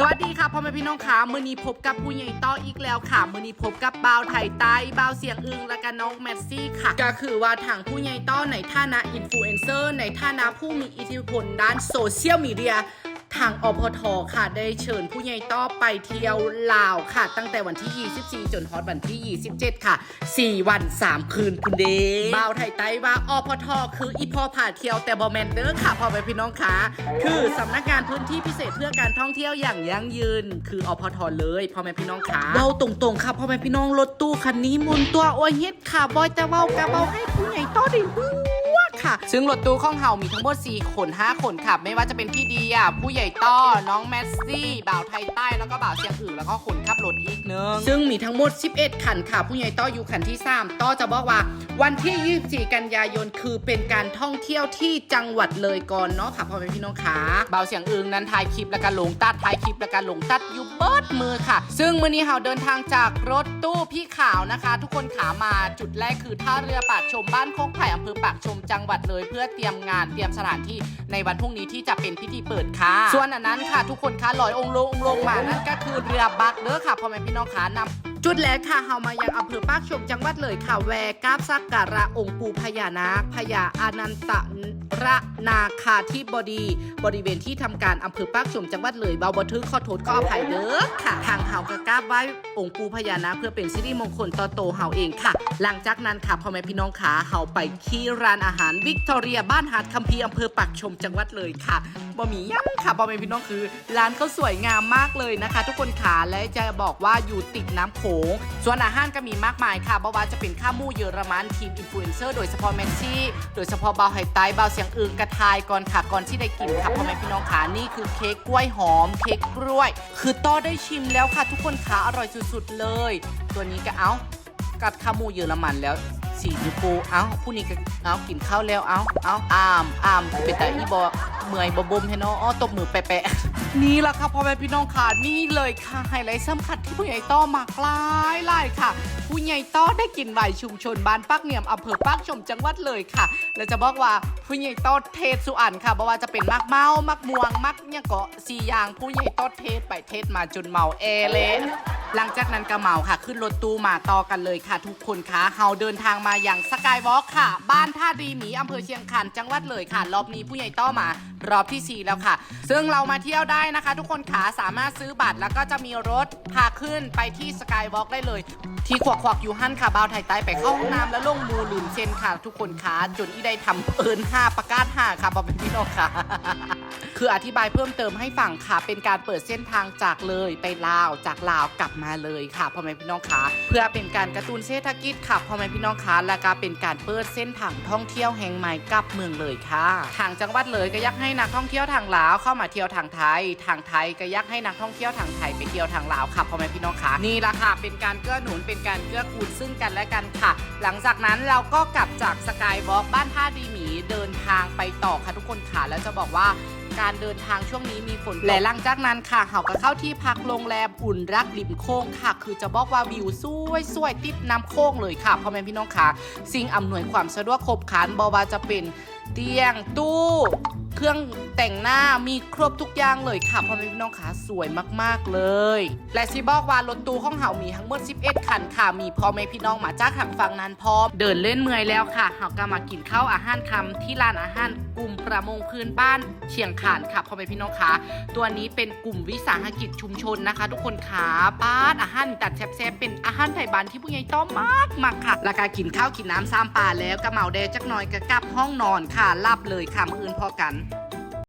สวัสดีค่ะพ่อแม่พี่น้องค่ะมือนี้พบกับผู้ใหญ่ต้ออีกแล้วค่ะมือนี้พบกับบ่าวไทยใต้บ่าวเสียงอึงและก็น้องแมสซี่ค่ะ ก็คือว่าทางผู้ใหญ่ต้อในฐานะอินฟลูเอนเซอร์ในฐานะผู้มีอิทธิพลด้านโซเชียลมีเดีย ทางอพทค่ะได้เชิญผู้ใหญ่ต้อไปเที่ยวลาวค่ะ ตั้งแต่วันที่ 24 จนฮอตวันที่ 27 ค่ะ 4 วัน 3 คืนคุณเดบ่าวไทยใต้ว่าอพทคืออีพอผ่าเที่ยวแต่บอแมนเดอร์ค่ะพ่อแม่พี่น้องค่ะ คือสำนักงานพื้นที่พิเศษเพื่อการท่องเที่ยวอย่างยั่งยืน คืออพทเลยพ่อแม่พี่น้องค่ะเว้าตรงๆค่ะพ่อแม่พี่น้องรถตู้คันนี้หมุนตัวโอ้ยเฮ็ดค่ะบอยแต่เว้ากะเว้าให้ผู้ใหญ่ต้อได้ฮู้ ค่ะ ซึ่งรถตู้ของเฮามีทั้งหมด 4 คน 5 คนค่ะ ไม่ว่าจะเป็นพี่เดียผู้ใหญ่ต้อ น้องแมสซี่ บ่าวไทยใต้ แล้วก็บ่าวเชียงอื่นแล้วก็คนขับรถอีกหนึง ซึ่งมีทั้งหมด 11 คันค่ะ ผู้ใหญ่ต้ออยู่คันที่ 3 ต้อจะบอกว่า วันที่ 24 กันยายนคือเป็นการท่องเที่ยวที่จังหวัดเลยก่อนเนาะค่ะพ่อแม่พี่น้องค่ะบ่าวเสียงอึงนั้นถ่ายคลิปแล้วก็ลงตัดถ่ายคลิปแล้วก็ลงตัดอยู่เบิดมือค่ะ ซึ่งมื้อนี้เฮาเดินทางจากรถตู้พี่ขาวนะคะ ทุกคนขามาจุดแรกคือท่าเรือปากชมบ้านโคกไผ่อำเภอปากชมจังหวัดเลย เพื่อเตรียมงานเตรียมสถานที่ในวันพรุ่งนี้ที่จะเป็นพิธีเปิดค่ะ ส่วนอันนั้นค่ะ ทุกคนคะลอยองค์ลงองค์ลงมานั่นก็คือเรือบักเด้อค่ะพ่อแม่พี่น้องค่ะนำจุดแรกค่ะเฮามายังอำเภอปากชมจังหวัดเลยค่ะ แวกาบสักการะองค์ปู่พญานาคพญาอานันต ระนาคาธิบดี บริเวณที่ทำการอำเภอปากชมจังหวัดเลยเบาบทึกขอโทษก็อภัยเด้อค่ะ ทางเฮากระกาบไหว้องค์ปูพญานาคเพื่อเป็นสิริมงคลต่อโตเฮาเองค่ะ หลังจากนั้นค่ะพ่อแม่พี่น้องขาเฮาไปที่ร้านอาหารวิกตอเรียบ้านหาดคัมภีร์อำเภอปากชมจังหวัดเลยค่ะ บ่มีหยังค่ะพ่อแม่พี่น้องคือ ร้านเขาสวยงามมากเลยนะคะ ทุกคนขาและจะบอกว่าอยู่ติดน้ำโขงส่วนอาหารก็มีมากมายค่ะบ่ว่าจะเป็นข้าวมูเยอรมันทีมอินฟลูเอนเซอร์โดยเฉพาะแมนซี่โดยเฉพาะเบาไฮไตเบาเสียงอึงกระทายก่อนค่ะก่อนที่ได้กินค่ะพ่อแม่พี่น้องขานี่คือเค้กกล้วยหอม เค้กกล้วย คือต้อได้ชิมแล้วค่ะ ทุกคนขาอร่อยสุดๆเลย ตัวนี้ก็เอากัดข้าวมูเยอรมันแล้วสีชมพูเอ้าผู้นี้ก็เอ้ากินข้าวแล้วเอ้าเอ้าอามอามเป็นแต่อีบอ เมื่อยบบ่มให้เนอ้อตบมือแปะๆนี่ละค่ะพ่อแม่พี่น้องค่ะนี่เลยค่ะไฮไลท์สำคัญที่ผู้ใหญ่ต้อมากลายหลายค่ะ ผู้ใหญ่ต้อได้กินไหวชุมชนบ้านปักเหนียมอำเภอปักชมจังหวัดเลยค่ะ แล้วจะบอกว่าผู้ใหญ่ต้อเทศสุอันค่ะบอกว่าจะเป็นมักเมามักม่วงมักเนี่ยเกาะสี่อย่างผู้ใหญ่ต้อเทศไปเทศมาจนเมาเอเละ หลังจากนั้นก็เหมาค่ะ ขึ้นรถตู้มาต่อกันเลยค่ะ ทุกคนคะเฮาเดินทางมาอย่างสกายวอล์กค่ะ บ้านท่าดีหมีอำเภอเชียงคานจังหวัดเลยค่ะ รอบนี้ผู้ใหญ่ต้อมารอบที่ 4 แล้วค่ะ ซึ่งเรามาเที่ยวได้นะคะ ทุกคนขาสามารถซื้อบัตรแล้วก็จะมีรถพาขึ้นไปที่สกายวอล์กได้เลย ที่ขวักขวักๆอยู่หั่นค่ะบ่าวไทยใต้ไปเข้าห้องน้ำแล้วลงมูลืมเช่นค่ะ ทุกคนขาจนอีได้ทำเอินห้าประกาศห้าค่ะบอกเป็นพี่น้องค่ะ คืออธิบายเพิ่มเติมให้ฟังค่ะ เป็นการเปิดเส้นทางจากเลยไปลาวจากลาวกลับมาเลยค่ะพ่อแม่พี่น้องคะเพื่อเป็นการกระตุ้นเศรษฐกิจค่ะพ่อแม่พี่น้องคะและก็เป็นการเปิดเส้นทางท่องเที่ยวแห่งใหม่กับเมืองเลยค่ะทางจังหวัดเลยก็อยากให้นักท่องเที่ยวทางลาวเข้ามาเที่ยวทางไทย ทางไทยก็อยากให้นักท่องเที่ยวทางไทยไปเที่ยวทางลาวค่ะพ่อแม่พี่น้องคะนี่ละค่ะเป็นการเกื้อหนุนเป็นการเกื้อกูลซึ่งกันและกันค่ะ หลังจากนั้นเราก็กลับจากสกายวอล์กบ้านท่าดีหมีเดินทางไปต่อค่ะทุกคนค่ะแล้วจะบอกว่า การเดินทางช่วงนี้มีฝนและหลังจากนั้นค่ะเขาก็เข้าที่พักโรงแรมอุ่นรักริมโค้งค่ะ คือจะบอกว่าวิวสวยสวยๆติดน้ำโค้งเลยค่ะพ่อแม่พี่น้องค่ะ สิ่งอำนวยความสะดวกครบครันบอว่าจะเป็นเตียงตู้ เครื่องแต่งหน้ามีครบทุกอย่างเลยค่ะพ่อแม่พี่น้องค่ะสวยมากๆเลย และสิบอกว่ารถตู้ของเฮามีทั้งหมด 11 คันค่ะ มีพ่อแม่พี่น้องมาจากทางฝั่งนั้นพร้อมเดินเล่นเมื่อยแล้วค่ะเฮาก็มากินข้าวอาหารคำที่ร้านอาหารกลุ่มประมงพื้นบ้านเชียงคานค่ะพ่อแม่พี่น้องค่ะตัวนี้เป็นกลุ่มวิสาหกิจชุมชนนะคะ ทุกคนค่ะบ้านอาหารตัดแซ่บๆเป็นอาหารไทยบ้านที่ผู้ใหญ่ต้อมมากมากค่ะแล้วก็กินข้าวกินน้ำซ้ำปลาแล้วก็เมาแดจักหน่อยก็กลับห้องนอนค่ะหลับเลยค่ะมื้ออื่นพอกัน